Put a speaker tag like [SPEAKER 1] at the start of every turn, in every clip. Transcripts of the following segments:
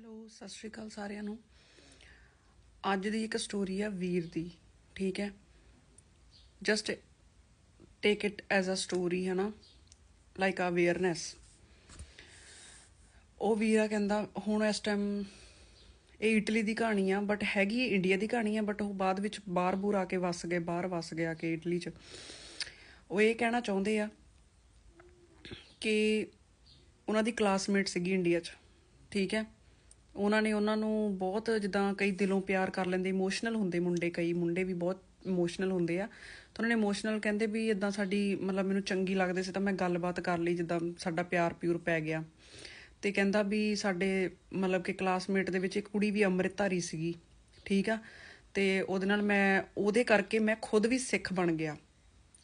[SPEAKER 1] Hello, ਸਤਿ ਸ਼੍ਰੀ ਅਕਾਲ ਸਾਰਿਆਂ ਨੂੰ। ਅੱਜ ਦੀ ਇੱਕ ਸਟੋਰੀ ਹੈ ਵੀਰ ਦੀ, ਠੀਕ ਹੈ? Just take it as a story ਹੈ ਨਾ ਲਾਈਕ ਅਵੇਅਰਨੈਸ ਉਹ ਵੀਰਾ ਕਹਿੰਦਾ, ਹੁਣ ਇਸ ਟਾਈਮ ਇਹ ਇਟਲੀ ਦੀ ਕਹਾਣੀ ਆ ਬਟ ਹੈਗੀ ਇੰਡੀਆ ਦੀ ਕਹਾਣੀ ਆ ਬਟ ਉਹ ਬਾਅਦ ਵਿੱਚ ਬਾਹਰ ਬੂਰ ਆ ਕੇ ਵਸ ਗਏ, ਬਾਹਰ ਵਸ ਗਿਆ ਕਿ ਇਟਲੀ 'ਚ। ਉਹ ਇਹ ਕਹਿਣਾ ਚਾਹੁੰਦੇ ਆ ਕਿ ਉਹਨਾਂ ਦੀ ਕਲਾਸਮੇਟ ਸੀਗੀ ਇੰਡੀਆ 'ਚ, ਠੀਕ ਹੈ? ਉਹਨਾਂ ਨੇ ਉਹਨਾਂ ਨੂੰ ਬਹੁਤ ਜਿੱਦਾਂ ਕਈ ਦਿਲੋਂ ਪਿਆਰ ਕਰ ਲੈਂਦੇ ਇਮੋਸ਼ਨਲ ਹੁੰਦੇ ਮੁੰਡੇ, ਕਈ ਮੁੰਡੇ ਵੀ ਬਹੁਤ ਇਮੋਸ਼ਨਲ ਹੁੰਦੇ ਆ। ਤਾਂ ਉਹਨਾਂ ਨੇ ਇਮੋਸ਼ਨਲ ਕਹਿੰਦੇ ਵੀ ਇਦਾਂ ਸਾਡੀ, ਮਤਲਬ ਮੈਨੂੰ ਚੰਗੀ ਲੱਗਦੇ ਸੀ ਤਾਂ ਮੈਂ ਗੱਲਬਾਤ ਕਰ ਲਈ ਜਿੱਦਾਂ ਸਾਡਾ ਪਿਆਰ ਪਿਉਰ ਪੈ ਗਿਆ। ਤੇ ਕਹਿੰਦਾ ਵੀ ਸਾਡੇ, ਮਤਲਬ ਕਿ ਕਲਾਸਮੇਟ ਦੇ ਵਿੱਚ ਇੱਕ ਕੁੜੀ ਵੀ ਅੰਮ੍ਰਿਤਧਾਰੀ ਸੀਗੀ, ਠੀਕ ਆ? ਤੇ ਉਹਦੇ ਨਾਲ ਮੈਂ, ਉਹਦੇ ਕਰਕੇ ਮੈਂ ਖੁਦ ਵੀ ਸਿੱਖ ਬਣ ਗਿਆ।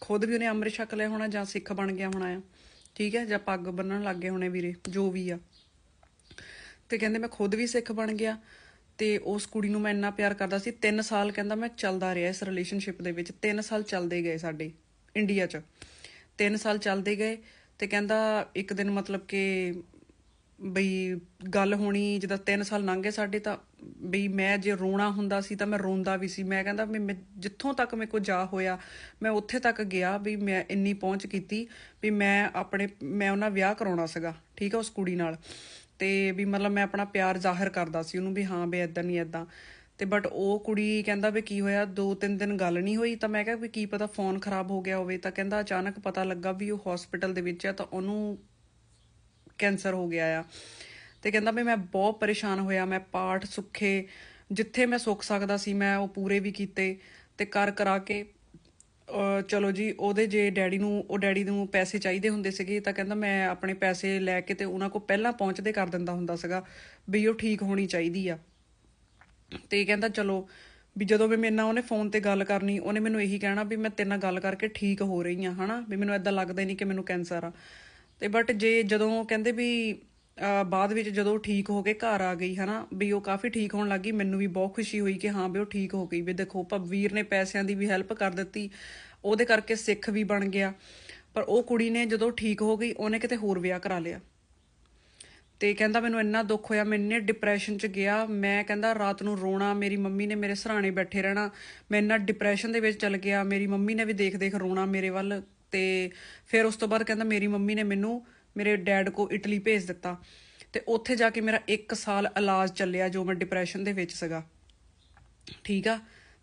[SPEAKER 1] ਖੁਦ ਵੀ ਉਹਨੇ ਅੰਮ੍ਰਿਤ ਛਕ ਲਿਆ ਹੋਣਾ ਜਾਂ ਸਿੱਖ ਬਣ ਗਿਆ ਹੋਣਾ ਆ। ਠੀਕ ਹੈ ਜਾਂ ਪੱਗ ਬੰਨਣ ਲੱਗ ਗਏ ਹੋਣੇ ਵੀਰੇ, ਜੋ ਵੀ ਆ। ਤੇ ਕਹਿੰਦੇ ਮੈਂ ਖੁਦ ਵੀ ਸਿੱਖ ਬਣ ਗਿਆ ਤੇ ਉਸ ਕੁੜੀ ਨੂੰ ਮੈਂ ਇੰਨਾ ਪਿਆਰ ਕਰਦਾ ਸੀ 3 ਸਾਲ ਕਹਿੰਦਾ ਮੈਂ ਚੱਲਦਾ ਰਿਹਾ ਇਸ ਰਿਲੇਸ਼ਨਸ਼ਿਪ ਦੇ ਵਿੱਚ 3 ਸਾਲ ਚੱਲਦੇ ਗਏ ਸਾਡੇ ਇੰਡੀਆ 'ਚ। 3 ਸਾਲ ਚੱਲਦੇ ਗਏ ਤੇ ਕਹਿੰਦਾ ਇੱਕ ਦਿਨ ਮਤਲਬ ਕਿ ਬਈ ਗੱਲ ਹੋਣੀ ਜਦੋਂ 3 ਸਾਲ ਲੰਘ ਗਏ ਸਾਡੇ ਤਾਂ ਬਈ ਮੈਂ ਜੇ ਰੋਣਾ ਹੁੰਦਾ ਸੀ ਤਾਂ ਮੈਂ ਰੋਂਦਾ ਵੀ ਸੀ। ਮੈਂ ਕਹਿੰਦਾ ਵੀ ਮੈਂ ਜਿੱਥੋਂ ਤੱਕ ਮੇਰੇ ਕੋ ਜਾ ਹੋਇਆ, ਮੈਂ ਉੱਥੇ ਤੱਕ ਗਿਆ ਵੀ ਮੈਂ ਇੰਨੀ ਪਹੁੰਚ ਕੀਤੀ ਵੀ ਮੈਂ ਆਪਣੇ, ਮੈਂ ਉਹਨਾਂ ਵਿਆਹ ਕਰਾਉਣਾ ਸੀਗਾ, ਠੀਕ ਆ ਉਸ ਕੁੜੀ ਨਾਲ। ਤੇ ਵੀ ਮਤਲਬ ਮੈਂ ਆਪਣਾ ਪਿਆਰ ਜ਼ਾਹਿਰ ਕਰਦਾ ਸੀ ਉਹਨੂੰ ਵੀ ਹਾਂ ਵੀ ਇਦਾਂ ਨਹੀਂ ਇਦਾਂ ਤੇ ਬਟ ਉਹ ਕੁੜੀ ਕਹਿੰਦਾ ਵੀ ਕੀ ਹੋਇਆ ਦੋ ਤਿੰਨ ਦਿਨ ਗੱਲ ਨਹੀਂ ਹੋਈ ਤਾਂ ਮੈਂ ਕਿਹਾ ਵੀ ਕੀ ਪਤਾ ਫੋਨ ਖਰਾਬ ਹੋ ਗਿਆ ਹੋਵੇ ਤਾਂ ਕਹਿੰਦਾ ਅਚਾਨਕ ਪਤਾ ਲੱਗਾ ਵੀ ਉਹ ਹਸਪੀਟਲ ਦੇ ਵਿੱਚ ਆ ਤਾਂ ਉਹਨੂੰ ਕੈਂਸਰ ਹੋ ਗਿਆ ਆ। ਤੇ ਕਹਿੰਦਾ ਵੀ ਮੈਂ ਬਹੁਤ ਪਰੇਸ਼ਾਨ ਹੋਇਆ, ਮੈਂ ਪਾਠ ਸੁੱਖੇ ਜਿੱਥੇ ਮੈਂ ਸੁੱਖ ਸਕਦਾ ਸੀ ਮੈਂ ਉਹ ਪੂਰੇ ਵੀ ਕੀਤੇ ਤੇ ਕਰ ਕਰਾ ਕੇ ਚਲੋ ਜੀ, ਉਹਦੇ ਜੇ ਡੈਡੀ ਨੂੰ, ਉਹ ਡੈਡੀ ਨੂੰ ਪੈਸੇ ਚਾਹੀਦੇ ਹੁੰਦੇ ਸੀਗੇ, ਤਾਂ ਕਹਿੰਦਾ ਮੈਂ ਆਪਣੇ ਪੈਸੇ ਲੈ ਕੇ ਤੇ ਉਹਨਾਂ ਕੋ ਪਹਿਲਾਂ ਪਹੁੰਚਦੇ ਕਰ ਦਿੰਦਾ ਹੁੰਦਾ ਸੀਗਾ ਵੀ ਉਹ ਠੀਕ ਹੋਣੀ ਚਾਹੀਦੀ ਆ। ਤੇ ਕਹਿੰਦਾ ਚਲੋ, ਵੀ ਜਦੋਂ ਵੀ ਮੇਰੇ ਨਾਲ ਉਹਨੇ ਫੋਨ ਤੇ ਗੱਲ ਕਰਨੀ, ਉਹਨੇ ਮੈਨੂੰ ਇਹੀ ਕਹਿਣਾ ਵੀ ਮੈਂ ਤੇਰੇ ਨਾਲ ਗੱਲ ਕਰਕੇ ਠੀਕ ਹੋ ਰਹੀ ਆ, ਹਨਾ? ਵੀ ਮੈਨੂੰ ਐਦਾਂ ਲੱਗਦਾ ਹੀ ਨਹੀਂ ਕਿ ਮੈਨੂੰ ਕੈਂਸਰ ਆ। ਤੇ ਬਟ ਜੇ ਜਦੋਂ ਕਹਿੰਦੇ ਵੀ ਬਾਅਦ ਵਿੱਚ ਜਦੋਂ ਠੀਕ ਹੋ ਕੇ ਘਰ ਆ ਗਈ, ਹਨਾ, ਵੀ ਉਹ ਕਾਫੀ ਠੀਕ ਹੋਣ ਲੱਗੀ ਮੈਨੂੰ ਵੀ ਬਹੁਤ ਖੁਸ਼ੀ ਹੋਈ ਕਿ ਹਾਂ ਵੀ ਉਹ ਠੀਕ ਹੋ ਗਈ। ਵੀ ਦੇਖੋ ਭਵੀਰ ਨੇ ਪੈਸਿਆਂ ਦੀ ਵੀ ਹੈਲਪ ਕਰ ਦਿੱਤੀ, ਉਹਦੇ ਕਰਕੇ ਸਿੱਖ ਵੀ ਬਣ ਗਿਆ। ਪਰ ਉਹ ਕੁੜੀ ਨੇ ਜਦੋਂ ਠੀਕ ਹੋ ਗਈ, ਉਹਨੇ ਕਿਤੇ ਹੋਰ ਵਿਆਹ ਕਰਾ ਲਿਆ। ਤੇ ਕਹਿੰਦਾ ਮੈਨੂੰ ਇੰਨਾ ਦੁੱਖ ਹੋਇਆ, ਮੈਂ ਇੰਨੇ ਡਿਪਰੈਸ਼ਨ ਚ ਗਿਆ, ਮੈਂ ਕਹਿੰਦਾ ਰਾਤ ਨੂੰ ਰੋਣਾ, ਮੇਰੀ ਮੰਮੀ ਨੇ ਮੇਰੇ ਸਰਾਣੇ ਬੈਠੇ ਰਹਿਣਾ, ਮੈਂ ਇੰਨਾ ਡਿਪਰੈਸ਼ਨ ਦੇ ਵਿੱਚ ਚਲ ਗਿਆ, ਮੇਰੀ ਮੰਮੀ ਨੇ ਵੀ ਦੇਖ ਦੇਖ ਰੋਣਾ ਮੇਰੇ ਵੱਲ। ਤੇ ਫਿਰ ਉਸ ਤੋਂ ਬਾਅਦ ਕਹਿੰਦਾ ਮੇਰੀ ਮੰਮੀ ਨੇ ਮੈਨੂੰ ਮੇਰੇ ਡੈਡ ਕੋ ਇਟਲੀ ਭੇਜ ਦਿੱਤਾ ਤੇ ਉੱਥੇ ਜਾ ਕੇ ਮੇਰਾ 1 ਸਾਲ ਇਲਾਜ ਚੱਲਿਆ ਜੋ ਮੈਂ ਡਿਪਰੈਸ਼ਨ ਦੇ ਵਿੱਚ ਸੀਗਾ। ਠੀਕ ਆ?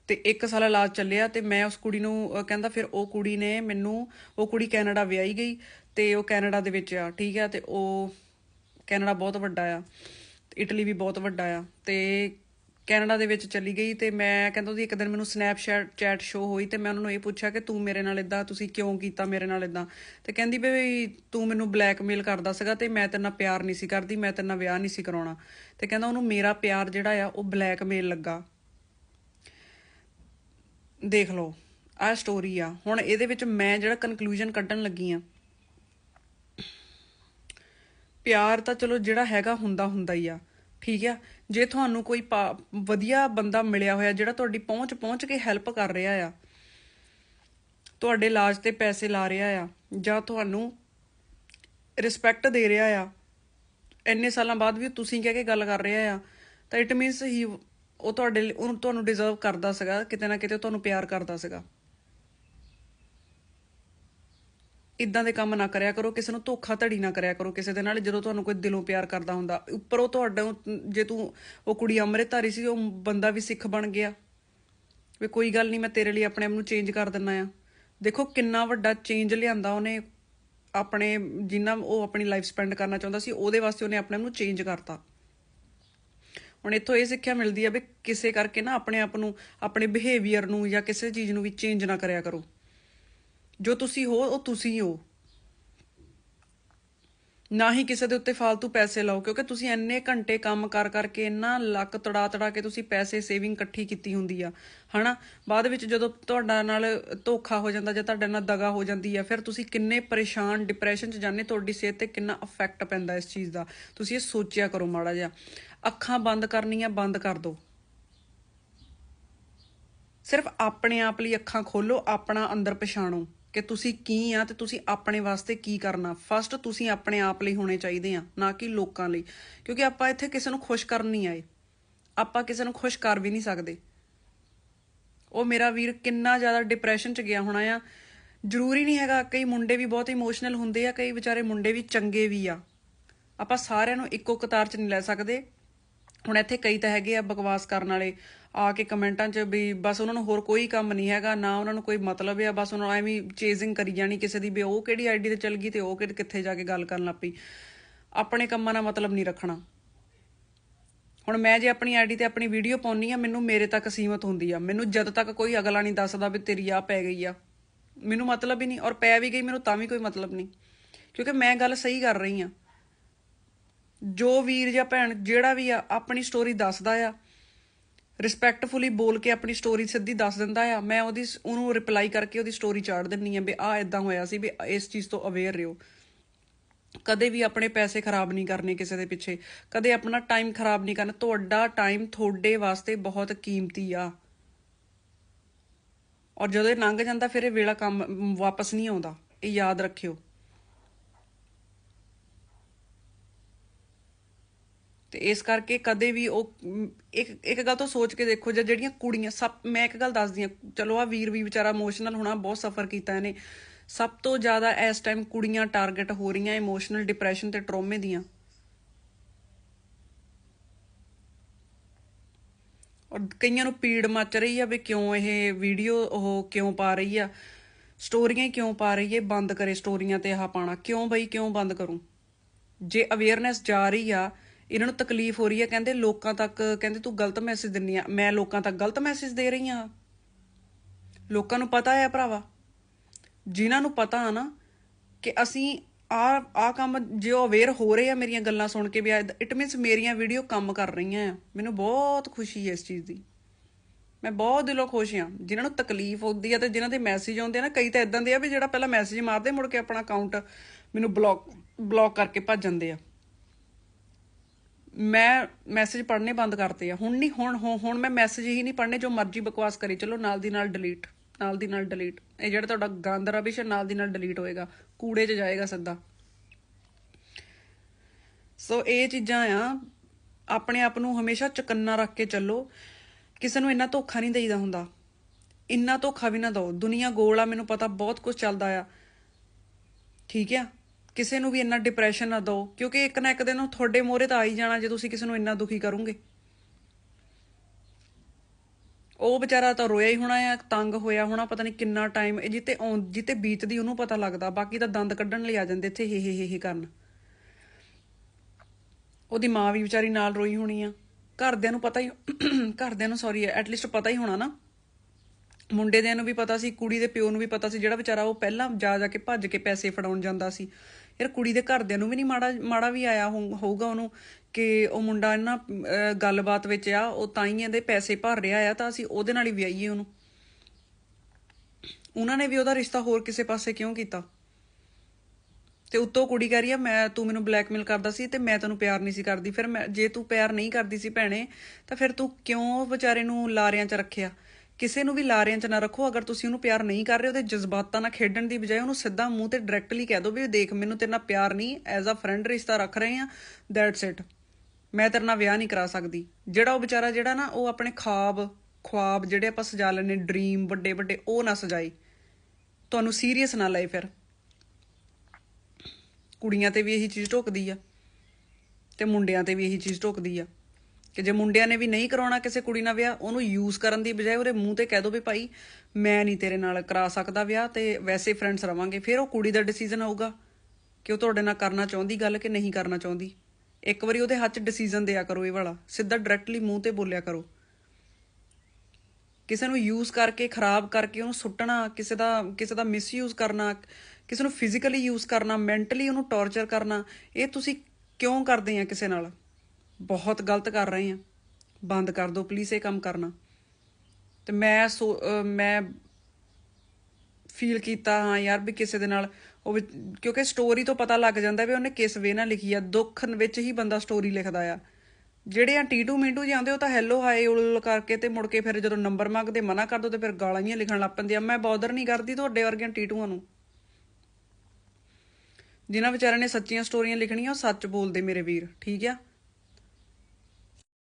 [SPEAKER 1] ਤੇ 1 ਸਾਲ ਇਲਾਜ ਚੱਲਿਆ ਤੇ ਮੈਂ ਉਸ ਕੁੜੀ ਨੂੰ ਕਹਿੰਦਾ ਫਿਰ ਉਹ ਕੁੜੀ ਨੇ ਮੈਨੂੰ, ਉਹ ਕੁੜੀ ਕੈਨੇਡਾ ਵਿਆਹੀ ਗਈ ਤੇ ਉਹ ਕੈਨੇਡਾ ਦੇ ਵਿੱਚ ਆ, ਠੀਕ ਆ? ਤੇ ਉਹ ਕੈਨੇਡਾ ਬਹੁਤ ਵੱਡਾ ਆ, ਤੇ ਇਟਲੀ ਵੀ ਬਹੁਤ ਵੱਡਾ ਆ। ਤੇ ਕੈਨੇਡਾ ਦੇ ਵਿੱਚ ਚਲੀ ਗਈ ਤੇ ਮੈਂ ਕਹਿੰਦਾ ਉਹਦੀ ਇੱਕ ਦਿਨ ਮੈਨੂੰ ਸਨੈਪਚੈਟ ਚੈਟ ਸ਼ੋ ਹੋਈ ਤੇ ਮੈਂ ਉਹਨਾਂ ਨੂੰ ਇਹ ਪੁੱਛਿਆ ਕਿ ਤੂੰ ਮੇਰੇ ਨਾਲ ਇਦਾਂ ਤੁਸੀਂ ਕਿਉਂ ਕੀਤਾ ਮੇਰੇ ਨਾਲ ਇਦਾਂ ਤੇ ਕਹਿੰਦੀ ਵੀ ਤੂੰ ਮੈਨੂੰ ਬਲੈਕਮੇਲ ਕਰਦਾ ਸੀਗਾ ਤੇ ਮੈਂ ਤੇਰੇ ਨਾਲ ਪਿਆਰ ਨਹੀਂ ਸੀ ਕਰਦੀ, ਮੈਂ ਤੇਰੇ ਨਾਲ ਵਿਆਹ ਨਹੀਂ ਸੀ ਕਰਾਉਣਾ। ਤੇ ਕਹਿੰਦਾ ਉਹਨੂੰ ਮੇਰਾ ਪਿਆਰ ਜਿਹੜਾ ਆ, ਉਹ ਬਲੈਕਮੇਲ ਲੱਗਾ। ਦੇਖ ਲਓ, ਆਹ ਸਟੋਰੀ ਆ। ਹੁਣ ਇਹਦੇ ਵਿੱਚ ਮੈਂ ਜਿਹੜਾ ਕਨਕਲੂਜਨ ਕੱਢਣ ਲੱਗੀ ਆ, ਪਿਆਰ ਤਾਂ ਚਲੋ ਜਿਹੜਾ ਹੈਗਾ ਹੁੰਦਾ ਹੁੰਦਾ ਹੀ ਆ। ਠੀਕ ਆ? ਜੇ ਤੁਹਾਨੂੰ ਕੋਈ ਪਾ- ਵਧੀਆ ਬੰਦਾ ਮਿਲਿਆ ਹੋਇਆ ਜਿਹੜਾ ਤੁਹਾਡੀ ਪਹੁੰਚ ਪਹੁੰਚ ਕੇ ਹੈਲਪ ਕਰ ਰਿਹਾ ਆ, ਤੁਹਾਡੇ ਇਲਾਜ ਤੇ ਪੈਸੇ ਲਾ ਰਿਹਾ ਆ, ਜਾਂ ਤੁਹਾਨੂੰ ਰਿਸਪੈਕਟ ਦੇ ਰਿਹਾ ਆ, ਇੰਨੇ ਸਾਲਾਂ ਬਾਅਦ ਵੀ ਤੁਸੀਂ ਕਹਿ ਕੇ ਗੱਲ ਕਰ ਰਿਹਾ ਆ, ਤਾਂ ਇਟ ਮੀਨਸ ਹੀ ਉਹ ਤੁਹਾਡੇ ਲਈ- ਉਹਨੂੰ ਤੁਹਾਨੂੰ ਡਿਜ਼ਰਵ ਕਰਦਾ ਸੀਗਾ, ਕਿਤੇ ਨਾ ਕਿਤੇ ਤੁਹਾਨੂੰ ਪਿਆਰ ਕਰਦਾ ਸੀਗਾ। ਇਦਾਂ ਦੇ ਕੰਮ ਨਾ ਕਰਿਆ ਕਰੋ, ਕਿਸੇ ਨੂੰ ਧੋਖਾ ਧੜੀ ਨਾ ਕਰਿਆ ਕਰੋ, ਕਿਸੇ ਦੇ ਨਾਲ ਜਦੋਂ ਤੁਹਾਨੂੰ ਕੋਈ ਦਿਲੋਂ ਪਿਆਰ ਕਰਦਾ ਹੁੰਦਾ। ਉੱਪਰ ਉਹ ਤੁਹਾਡਾ ਜੇ ਤੂੰ, ਉਹ ਕੁੜੀ ਅੰਮ੍ਰਿਤਧਾਰੀ ਸੀ, ਉਹ ਬੰਦਾ ਵੀ ਸਿੱਖ ਬਣ ਗਿਆ। ਵੀ ਕੋਈ ਗੱਲ ਨਹੀਂ, ਮੈਂ ਤੇਰੇ ਲਈ ਆਪਣੇ ਆਪ ਨੂੰ ਚੇਂਜ ਕਰ ਦਿੰਨਾ ਆ। ਦੇਖੋ ਕਿੰਨਾ ਵੱਡਾ ਚੇਂਜ ਲਿਆਂਦਾ ਉਹਨੇ ਆਪਣੇ, ਜਿੰਨਾ ਉਹ ਆਪਣੀ ਲਾਈਫ ਸਪੈਂਡ ਕਰਨਾ ਚਾਹੁੰਦਾ ਸੀ, ਉਹਦੇ ਵਾਸਤੇ ਉਹਨੇ ਆਪਣੇ ਆਪ ਨੂੰ ਚੇਂਜ ਕਰਤਾ। ਹੁਣ ਇੱਥੋਂ ਇਹ ਸਿੱਖਿਆ ਮਿਲਦੀ ਆ ਵੀ ਕਿਸੇ ਕਰਕੇ ਨਾ ਆਪਣੇ ਆਪ ਨੂੰ, ਆਪਣੇ ਬਿਹੇਵੀਅਰ ਨੂੰ ਜਾਂ ਕਿਸੇ ਚੀਜ਼ ਨੂੰ ਵੀ ਚੇਂਜ ਨਾ ਕਰਿਆ ਕਰੋ। ਜੋ ਤੁਸੀਂ ਹੋ, ਉਹ ਤੁਸੀਂ ਹੋ। ਨਾ ਹੀ ਕਿਸੇ ਦੇ ਉੱਤੇ ਫालतू ਪੈਸੇ ਲਾਓ, ਕਿਉਂਕਿ ਤੁਸੀਂ ਇੰਨੇ ਘੰਟੇ ਕੰਮ ਕਰ ਕਰਕੇ ਇੰਨਾ ਲੱਕ ਤੜਾ ਤੜਾ ਕੇ ਤੁਸੀਂ ਪੈਸੇ ਸੇਵਿੰਗ ਇਕੱਠੀ ਕੀਤੀ ਹੁੰਦੀ ਆ, ਹਨਾ? ਬਾਅਦ ਵਿੱਚ ਜਦੋਂ ਤੁਹਾਡਾ ਨਾਲ ਧੋਖਾ ਹੋ ਜਾਂਦਾ ਜਾਂ ਤੁਹਾਡੇ ਨਾਲ ਦਗਾ ਹੋ ਜਾਂਦੀ ਆ, ਫਿਰ ਤੁਸੀਂ ਕਿੰਨੇ ਪਰੇਸ਼ਾਨ ਡਿਪਰੈਸ਼ਨ 'ਚ ਜਾਂਦੇ, ਤੁਹਾਡੀ ਸਿਹਤ ਤੇ ਕਿੰਨਾ ਇਫੈਕਟ ਪੈਂਦਾ ਇਸ ਚੀਜ਼ ਦਾ। ਤੁਸੀਂ ਇਹ ਸੋਚਿਆ ਕਰੋ ਮਾੜਾ ਜਿਹਾ। ਅੱਖਾਂ ਬੰਦ ਕਰਨੀਆਂ ਬੰਦ ਕਰ ਦਿਓ ਸਿਰਫ ਆਪਣੇ ਆਪ ਲਈ ਅੱਖਾਂ ਖੋਲੋ, ਆਪਣਾ ਅੰਦਰ ਪਛਾਣੋ। ਕਿ ਤੁਸੀਂ ਕੀ ਆ ਤੇ ਤੁਸੀਂ ਆਪਣੇ ਵਾਸਤੇ ਕੀ ਕਰਨਾ। ਫਸਟ ਤੁਸੀਂ ਆਪਣੇ ਆਪ ਲਈ ਹੋਣੇ ਚਾਹੀਦੇ ਆ, ਨਾ ਕਿ ਲੋਕਾਂ ਲਈ। ਕਿਉਂਕਿ ਆਪਾਂ ਇੱਥੇ ਕਿਸੇ ਨੂੰ ਖੁਸ਼ ਕਰਨ ਨਹੀਂ ਆਏ। ਆਪਾਂ ਕਿਸੇ ਨੂੰ ਖੁਸ਼ ਕਰ ਵੀ ਨਹੀਂ ਸਕਦੇ। ਉਹ ਮੇਰਾ ਵੀਰ ਕਿੰਨਾ ਜ਼ਿਆਦਾ ਡਿਪਰੈਸ਼ਨ ਚ ਗਿਆ ਹੋਣਾ ਆ। ਜ਼ਰੂਰੀ ਨਹੀਂ ਹੈਗਾ, ਕਈ ਮੁੰਡੇ ਵੀ ਬਹੁਤ ਇਮੋਸ਼ਨਲ ਹੁੰਦੇ ਆ, ਕਈ ਵਿਚਾਰੇ ਮੁੰਡੇ ਵੀ ਚੰਗੇ ਵੀ ਆ। ਆਪਾਂ ਸਾਰਿਆਂ ਨੂੰ ਇੱਕੋ ਕਤਾਰ ਚ ਨਹੀਂ ਲੈ ਸਕਦੇ। ਹੁਣ ਇੱਥੇ ਕਈ ਤਾਂ ਹੈਗੇ ਆ ਬਕਵਾਸ ਕਰਨ ਵਾਲੇ, ਆ ਕੇ ਕਮੈਂਟਾਂ 'ਚ ਵੀ ਬਸ ਉਹਨਾਂ ਨੂੰ ਹੋਰ ਕੋਈ ਕੰਮ ਨਹੀਂ ਹੈਗਾ, ਨਾ ਉਹਨਾਂ ਨੂੰ ਕੋਈ ਮਤਲਬ ਆ, ਬਸ ਉਹਨਾਂ ਨੂੰ ਐਵੇਂ ਚੇਜ਼ਿੰਗ ਕਰੀ ਜਾਣੀ ਕਿਸੇ ਦੀ ਵੀ, ਉਹ ਕਿਹੜੀ ਆਈਡੀ ਤੇ ਚੱਲ ਗਈ ਤੇ ਉਹ ਕਿੱਥੇ ਜਾ ਕੇ ਗੱਲ ਕਰਨ ਲੱਗ ਪਈ। ਆਪਣੇ ਕੰਮਾਂ ਨਾਲ ਮਤਲਬ ਨਹੀਂ ਰੱਖਣਾ। ਹੁਣ ਮੈਂ ਜੇ ਆਪਣੀ ਆਈਡੀ ਤੇ ਆਪਣੀ ਵੀਡੀਓ ਪਾਉਣੀ ਆ, ਮੈਨੂੰ ਮੇਰੇ ਤੱਕ ਸੀਮਤ ਹੁੰਦੀ ਆ। ਮੈਨੂੰ ਜਦ ਤੱਕ ਕੋਈ ਅਗਲਾ ਨਹੀਂ ਦੱਸਦਾ ਵੀ ਤੇਰੀ ਆ ਪੈ ਗਈ ਆ। ਮੈਨੂੰ ਮਤਲਬ ਹੀ ਨਹੀਂ, ਔਰ ਪੈ ਵੀ ਗਈ, ਮੈਨੂੰ ਤਾਂ ਵੀ ਕੋਈ ਮਤਲਬ ਨਹੀਂ। ਕਿਉਂਕਿ ਮੈਂ ਗੱਲ ਸਹੀ ਕਰ ਰਹੀ ਆ। ਜੋ ਵੀਰ ਜਾਂ ਭੈਣ ਜਿਹੜਾ ਵੀ ਆ, ਆਪਣੀ ਸਟੋਰੀ ਦੱਸਦਾ ਆ ਰਿਸਪੈਕਟਫੁਲੀ ਬੋਲ ਕੇ ਆਪਣੀ ਸਟੋਰੀ ਸਿੱਧੀ ਦੱਸ ਦਿੰਦਾ ਆ, ਮੈਂ ਉਹਦੀ ਉਹਨੂੰ ਰਿਪਲਾਈ ਕਰਕੇ ਉਹਦੀ ਸਟੋਰੀ ਚਾੜ ਦਿੰਨੀ ਆ ਵੀ ਆ ਇਦਾਂ ਹੋਇਆ ਸੀ ਵੀ ਇਸ ਚੀਜ਼ ਤੋਂ ਅਵੇਅਰ ਰਹੋ। ਕਦੇ ਵੀ ਆਪਣੇ ਪੈਸੇ ਖਰਾਬ ਨਹੀਂ ਕਰਨੇ ਕਿਸੇ ਦੇ ਪਿੱਛੇ, ਕਦੇ ਆਪਣਾ ਟਾਈਮ ਖਰਾਬ ਨਹੀਂ ਕਰਨਾ, ਤੁਹਾਡਾ ਟਾਈਮ ਤੁਹਾਡੇ ਵਾਸਤੇ ਬਹੁਤ ਕੀਮਤੀ ਆ। ਔਰ ਜਦੋਂ ਇਹ ਲੰਘ ਜਾਂਦਾ, ਫਿਰ ਇਹ ਵੇਲਾ ਕੰਮ ਵਾਪਸ ਨਹੀਂ ਆਉਂਦਾ, ਇਹ ਯਾਦ ਰੱਖਿਓ। ਤੇ ਇਸ ਕਰਕੇ ਕਦੇ ਵੀ ਉਹ ਇੱਕ ਇੱਕ ਗੱਲ ਤੋਂ ਸੋਚ ਕੇ ਦੇਖੋ, ਜੇ ਜਿਹੜੀਆਂ ਕੁੜੀਆਂ, ਸਭ, ਮੈਂ ਇੱਕ ਗੱਲ ਦੱਸਦੀ ਆ ਚਲੋ ਆ ਵੀਰ ਵੀ ਵਿਚਾਰਾ ਇਮੋਸ਼ਨਲ ਹੋਣਾ, ਬਹੁਤ ਸਫਰ ਕੀਤਾ ਇਹਨੇ। ਸਭ ਤੋਂ ਜ਼ਿਆਦਾ ਇਸ ਟਾਈਮ ਕੁੜੀਆਂ ਟਾਰਗੇਟ ਹੋ ਰਹੀਆਂ ਇਮੋਸ਼ਨਲ ਡਿਪਰੈਸ਼ਨ ਤੇ ਟਰੋਮੇ ਦੀਆਂ। ਔਰ ਕਈਆਂ ਨੂੰ ਪੀੜ ਮੱਚ ਰਹੀ ਆ ਵੀ ਕਿਉਂ ਇਹ ਵੀਡੀਓ ਉਹ ਕਿਉਂ ਪਾ ਰਹੀ ਆ ਸਟੋਰੀਆਂ ਕਿਉਂ ਪਾ ਰਹੀ ਏ ਬੰਦ ਕਰੇ ਸਟੋਰੀਆਂ ਤੇ ਆਹ ਪਾਣਾ ਕਿਉਂ ਬਈ ਕਿਉਂ ਬੰਦ ਕਰੂੰ? ਜੇ ਅਵੇਅਰਨੈਸ ਜਾ ਰਹੀ ਆ ਇਹਨਾਂ ਨੂੰ ਤਕਲੀਫ ਹੋ ਰਹੀ ਹੈ, ਕਹਿੰਦੇ ਲੋਕਾਂ ਤੱਕ, ਕਹਿੰਦੇ ਤੂੰ ਗਲਤ ਮੈਸੇਜ ਦਿੰਨੀ ਆ। ਮੈਂ ਲੋਕਾਂ ਤੱਕ ਗਲਤ ਮੈਸੇਜ ਦੇ ਰਹੀ ਆ ਲੋਕਾਂ ਨੂੰ ਪਤਾ ਹੈ ਭਰਾਵਾ। ਜਿਨ੍ਹਾਂ ਨੂੰ ਪਤਾ ਆ ਨਾ ਕਿ ਅਸੀਂ ਆ ਆ ਕੰਮ ਜੋ ਅਵੇਅਰ ਹੋ ਰਹੇ ਆ ਮੇਰੀਆਂ ਗੱਲਾਂ ਸੁਣ ਕੇ ਵੀ ਇਟ ਮੀਨਸ ਮੇਰੀਆਂ ਵੀਡੀਓ ਕੰਮ ਕਰ ਰਹੀਆਂ ਆ। ਮੈਨੂੰ ਬਹੁਤ ਖੁਸ਼ੀ ਹੈ ਇਸ ਚੀਜ਼ ਦੀ। ਮੈਂ ਬਹੁਤ ਦਿਲੋਂ ਖੁਸ਼ ਹਾਂ ਜਿਨ੍ਹਾਂ ਨੂੰ ਤਕਲੀਫ ਹੁੰਦੀ ਆ ਤੇ ਜਿਨ੍ਹਾਂ ਦੇ ਮੈਸੇਜ ਆਉਂਦੇ ਆ ਨਾ, ਕਈ ਤਾਂ ਇਦਾਂ ਦੇ ਆ ਵੀ ਜਿਹੜਾ ਪਹਿਲਾਂ ਮੈਸੇਜ ਮਾਰਦੇ ਮੁੜ ਕੇ ਆਪਣਾ ਅਕਾਊਂਟ ਮੈਨੂੰ ਬਲੌਕ ਬਲੌਕ ਕਰਕੇ ਭੱਜ ਜਾਂਦੇ ਆ। ਮੈਂ ਮੈਸੇਜ ਪੜ੍ਹਨੇ ਬੰਦ ਕਰਤੇ ਆ। ਹੁਣ ਨਹੀਂ ਹੁਣ, ਹੁਣ- ਮੈਂ ਮੈਸੇਜ ਹੀ ਨਹੀਂ ਪੜ੍ਹਨੇ ਜੋ ਮਰਜ਼ੀ ਬਕਵਾਸ ਕਰੀ। ਚਲੋ ਨਾਲ ਦੀ ਨਾਲ ਡਿਲੀਟ ਨਾਲ ਦੀ ਨਾਲ ਡਿਲੀਟ ਇਹ ਜਿਹੜਾ ਤੁਹਾਡਾ ਗੰਦ ਰਬਿਸ਼ ਹੈ, ਨਾਲ ਦੀ ਨਾਲ ਡਿਲੀਟ ਹੋਏਗਾ। ਕੂੜੇ 'ਚ ਜਾਏਗਾ ਸਿੱਧਾ। ਸੋ ਇਹ ਚੀਜ਼ਾਂ ਆ। ਆਪਣੇ ਆਪ ਨੂੰ ਹਮੇਸ਼ਾ ਚਕੰਨਾ ਰੱਖ ਕੇ ਚੱਲੋ। ਕਿਸੇ ਨੂੰ ਇੰਨਾ ਧੋਖਾ ਨਹੀਂ ਦੇਈਦਾ ਹੁੰਦਾ। ਇੰਨਾ ਧੋਖਾ ਵੀ ਨਾ ਦਿਓ। ਦੁਨੀਆ ਗੋਲ ਆ, ਮੈਨੂੰ ਪਤਾ, ਬਹੁਤ ਕੁਝ ਚੱਲਦਾ ਆ। ਠੀਕ ਆ? ਕਿਸੇ ਨੂੰ ਵੀ ਇੰਨਾ ਡਿਪਰੈਸ਼ਨ ਨਾ ਦਿਓ, ਕਿਉਂਕਿ ਇੱਕ ਨਾ ਇੱਕ ਦਿਨ ਉਹ ਤੁਹਾਡੇ ਮੋਹਰੇ ਤਾਂ ਆ ਹੀ ਜਾਣਾ ਜੇ ਤੁਸੀਂ ਕਿਸੇ ਨੂੰ ਇੰਨਾ ਦੁਖੀ ਕਰੋਗੇ। ਉਹ ਵਿਚਾਰਾ ਤਾਂ ਰੋਇਆ ਹੀ ਹੋਣਾ ਆ, ਤੰਗ ਹੋਇਆ ਹੋਣਾ, ਪਤਾ ਨਹੀਂ ਕਿੰਨਾ ਟਾਈਮ ਇਹ ਜਿੱਤੇ ਜਿੱਤੇ ਬੀਤਦੀ ਉਹਨੂੰ ਪਤਾ ਲੱਗਦਾ, ਬਾਕੀ ਤਾਂ ਦੰਦ ਕੱਢਣ ਲਈ ਆ ਜਾਂਦੇ ਇੱਥੇ, ਹੇ ਹੇ ਹੇ ਕਰਨ। ਉਹਦੀ ਮਾਂ ਵੀ ਵਿਚਾਰੀ ਨਾਲ ਰੋਈ ਹੋਣੀ ਆ। ਘਰਦਿਆਂ ਨੂੰ ਪਤਾ ਹੀ, ਘਰਦਿਆਂ ਨੂੰ ਸੌਰੀ ਐਟਲੀਸਟ ਪਤਾ ਹੀ ਹੋਣਾ ਨਾ। ਮੁੰਡੇ ਦਿਆਂ ਨੂੰ ਵੀ ਪਤਾ ਸੀ, ਕੁੜੀ ਦੇ ਪਿਓ ਨੂੰ ਵੀ ਪਤਾ ਸੀ, ਜਿਹੜਾ ਵਿਚਾਰਾ ਉਹ ਪਹਿਲਾਂ ਜਾ ਜਾ ਕੇ ਭੱਜ ਕੇ ਪੈਸੇ ਫੜਾਉਣ ਜਾਂਦਾ ਸੀ। ਯਾਰ ਕੁੜੀ ਦੇ ਘਰਦਿਆਂ ਨੂੰ ਵੀ ਨਹੀਂ ਮਾੜਾ ਮਾੜਾ ਵੀ ਆਇਆ ਹੋਊਗਾ ਉਹਨੂੰ ਕਿ ਉਹ ਮੁੰਡਾ ਇਹਨਾਂ ਗੱਲਬਾਤ ਵਿੱਚ ਆ, ਉਹ ਤਾਂ ਹੀ ਇਹਦੇ ਪੈਸੇ ਭਰ ਰਿਹਾ ਆ, ਤਾਂ ਅਸੀਂ ਉਹਦੇ ਨਾਲ ਹੀ ਵਿਆਹੀਏ ਉਹਨੂੰ। ਉਹਨਾਂ ਨੇ ਵੀ ਉਹਦਾ ਰਿਸ਼ਤਾ ਹੋਰ ਕਿਸੇ ਪਾਸੇ ਕਿਉਂ ਕੀਤਾ? ਤੇ ਉੱਤੋਂ ਕੁੜੀ ਕਹਿ ਰਹੀ ਆ, ਮੈਂ, ਤੂੰ ਮੈਨੂੰ ਬਲੈਕਮੇਲ ਕਰਦਾ ਸੀ ਤੇ ਮੈਂ ਤੈਨੂੰ ਪਿਆਰ ਨਹੀਂ ਸੀ ਕਰਦੀ। ਫਿਰ ਮੈਂ, ਜੇ ਤੂੰ ਪਿਆਰ ਨਹੀਂ ਕਰਦੀ ਸੀ ਭੈਣੇ, ਤਾਂ ਫਿਰ ਤੂੰ ਕਿਉਂ ਵਿਚਾਰੇ ਨੂੰ ਲਾਰਿਆਂ 'ਚ ਰੱਖਿਆ? ਕਿਸੇ ਨੂੰ ਵੀ ਲਾਰਿਆਂ 'ਚ ਨਾ ਰੱਖੋ, ਅਗਰ ਤੁਸੀਂ ਉਹਨੂੰ ਪਿਆਰ ਨਹੀਂ ਕਰ ਰਹੇ, ਉਹਦੇ ਜਜ਼ਬਾਤਾਂ ਨਾਲ ਖੇਡਣ ਦੀ ਬਜਾਏ ਉਹਨੂੰ ਸਿੱਧਾ ਮੂੰਹ ਤੇ ਡਾਇਰੈਕਟਲੀ ਕਹਿ ਦਿਓ ਵੀ ਦੇਖ, ਮੈਨੂੰ ਤੇਰੇ ਨਾਲ ਪਿਆਰ ਨਹੀਂ ਐਜ਼ ਅ ਫਰੈਂਡ ਰਿਸ਼ਤਾ ਰੱਖ ਰਹੇ ਆ ਦੈਟਸ ਇਟ ਮੈਂ ਤੇਰੇ ਨਾਲ ਵਿਆਹ ਨਹੀਂ ਕਰਾ ਸਕਦੀ। ਜਿਹੜਾ ਉਹ ਵਿਚਾਰਾ ਜਿਹੜਾ ਨਾ, ਉਹ ਆਪਣੇ ਖਾਬ, ਖੁਆਬ ਜਿਹੜੇ ਆਪਾਂ ਸਜਾ ਲੈਨੇ ਡ੍ਰੀਮ ਵੱਡੇ ਵੱਡੇ, ਉਹ ਨਾ ਸਜਾਈ ਤੁਹਾਨੂੰ ਸੀਰੀਅਸ ਨਾ ਲਏ ਫਿਰ। ਕੁੜੀਆਂ ਤੇ ਵੀ ਇਹੀ ਚੀਜ਼ ਢੋਕਦੀ ਆ ਤੇ ਮੁੰਡਿਆਂ ਤੇ ਵੀ ਇਹੀ ਚੀਜ਼ ਢੋਕਦੀ ਆ। ਕਿ ਜੇ ਮੁੰਡਿਆਂ ਨੇ ਵੀ ਨਹੀਂ ਕਰਾਉਣਾ ਕਿਸੇ ਕੁੜੀ ਨਾਲ ਵਿਆਹ, ਉਹਨੂੰ ਯੂਜ਼ ਕਰਨ ਦੀ ਬਜਾਏ ਉਹਦੇ ਮੂੰਹ ਤੇ ਕਹਿ ਦੋ ਵੀ ਭਾਈ, ਮੈਂ ਨਹੀਂ ਤੇਰੇ ਨਾਲ ਕਰਾ ਸਕਦਾ ਵਿਆਹ ਤੇ ਵੈਸੇ ਫਰੈਂਡਸ ਰਵਾਂਗੇ, ਫਿਰ ਉਹ ਕੁੜੀ ਦਾ ਡਿਸੀਜਨ ਹੋਊਗਾ ਕਿ ਉਹ ਤੁਹਾਡੇ ਨਾਲ ਕਰਨਾ ਚਾਹੁੰਦੀ ਗੱਲ ਕਿ ਨਹੀਂ ਕਰਨਾ ਚਾਹੁੰਦੀ। ਇੱਕ ਵਾਰੀ ਉਹਦੇ ਹੱਥ 'ਚ ਡਿਸੀਜਨ ਦਿਆ ਕਰੋ ਇਹ ਵਾਲਾ, ਸਿੱਧਾ ਡਾਇਰੈਕਟਲੀ ਮੂੰਹ ਤੇ ਬੋਲਿਆ ਕਰੋ। ਕਿਸੇ ਨੂੰ ਯੂਜ਼ ਕਰਕੇ, ਖਰਾਬ ਕਰਕੇ ਉਹਨੂੰ ਸੁੱਟਣਾ, ਕਿਸੇ ਦਾ ਕਿਸੇ ਦਾ ਮਿਸਯੂਜ਼ ਕਰਨਾ, ਕਿਸੇ ਨੂੰ ਫਿਜ਼ੀਕਲੀ ਯੂਜ਼ ਕਰਨਾ ਮੈਂਟਲੀ ਉਹਨੂੰ ਟੌਰਚਰ ਕਰਨਾ, ਇਹ ਤੁਸੀਂ ਕਿਉਂ ਕਰਦੇ ਆ ਕਿਸੇ ਨਾਲ? ਬਹੁਤ ਗਲਤ ਕਰ ਰਹੇ ਆ ਬੰਦ ਕਰ ਦਿਓ ਪਲੀਜ਼ ਇਹ ਕੰਮ ਕਰਨਾ। ਤੇ ਮੈਂ ਸੋ- ਮੈਂ ਫੀਲ ਕੀਤਾ ਹਾਂ ਯਾਰ ਵੀ ਕਿਸੇ ਦੇ ਨਾਲ ਉਹ ਕਿਉਂਕਿ ਸਟੋਰੀ ਤੋਂ ਪਤਾ ਲੱਗ ਜਾਂਦਾ ਵੀ ਉਹਨੇ ਕਿਸ ਵੇ ਨਾਲ ਲਿਖੀ ਆ। ਦੁੱਖ ਵਿੱਚ ਹੀ ਬੰਦਾ ਸਟੋਰੀ ਲਿਖਦਾ ਆ। ਜਿਹੜੇ ਆ ਟੀਟੂ ਮਿੰਟੂ ਜਾਂਦੇ ਉਹ ਤਾਂ ਹੈਲੋ ਹਾਈ ਉਲ ਕਰਕੇ ਤੇ ਮੁੜ ਕੇ ਫਿਰ ਜਦੋਂ ਨੰਬਰ ਮੰਗਦੇ, ਮਨਾ ਕਰ ਦੋ ਤੇ ਫਿਰ ਗਾਲਾਂ ਹੀ ਲਿਖਣ ਲੱਗ ਪੈਂਦੇ ਆ ਮੈਂ ਬੌਦਰ ਨਹੀਂ ਕਰਦੀ ਤੁਹਾਡੇ ਵਰਗਿਆਂ ਟੀਟੂਆਂ ਨੂੰ। ਜਿਨ੍ਹਾਂ ਵਿਚਾਰਿਆਂ ਨੇ ਸੱਚੀਆਂ ਸਟੋਰੀਆਂ ਲਿਖਣੀਆਂ, ਉਹ ਸੱਚ ਬੋਲਦੇ ਮੇਰੇ ਵੀਰ, ਠੀਕ ਆ?